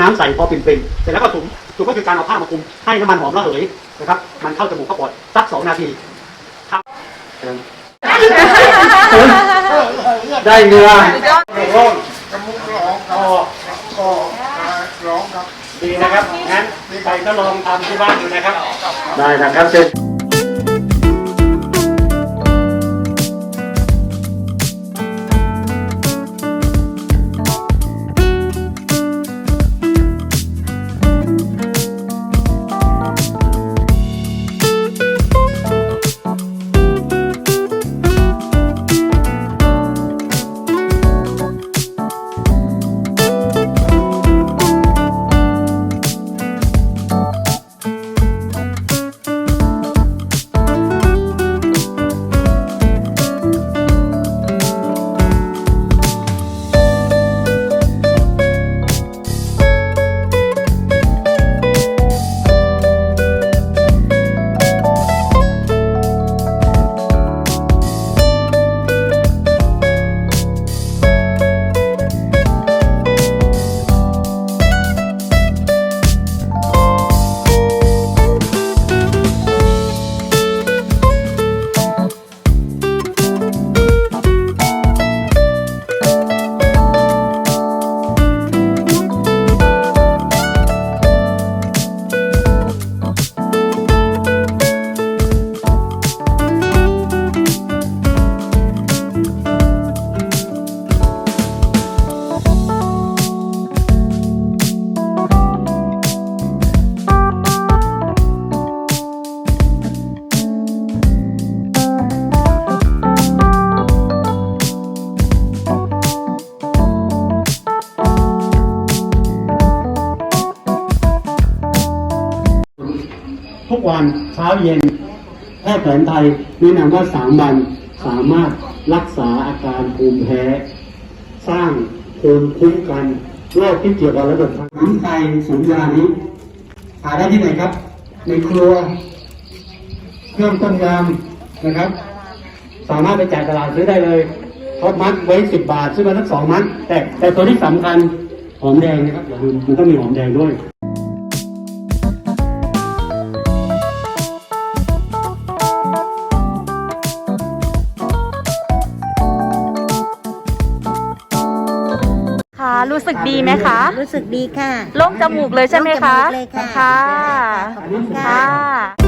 น้ำใส่พอปิ่มๆเสร็จแล้วก็ถุงถุงก็คือการเอาผ้ามาคลุมให้น้ำมันหอมระเหยนะครับ มันเข้าจมูกเข้าปอดสักสองนาทีครับได้เนื้อร้องจมูกร้องคอรัอบก็ร้องครับ ดีนะครับงั้นใครก็ลองทำที่บ้านดูนะครับ ได้นะครับเชิญ ทุกวันเช้าเย็นแพทย์แผนไทยแนะนำว่าสามวันสามารถรักษาอาการภูมิแพ้ สร้างภูมิคุ้มกันโรคที่เกี่ยวกับระบบทางน้ำไตสูงยานี้หาได้ที่ไหนครับ ในครัวเครื่องต้มยำนะครับ สามารถไปจ่ายตลาดซื้อได้เลยเขามัดไว้สิบบาทซื้อมาทั้งสองมัดแต่แต่ตัวที่สำคัญหอมแดงนะครับอย่าลืมมันต้องมีหอมแดงด้วย รู้สึกดีไหมคะ รู้สึกดีค่ะ โล่งจมูกเลยใช่ไหมคะโล่งจมูกเลยค่ะค่ะขอบคุณค่ะค่ะ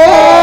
Whoa!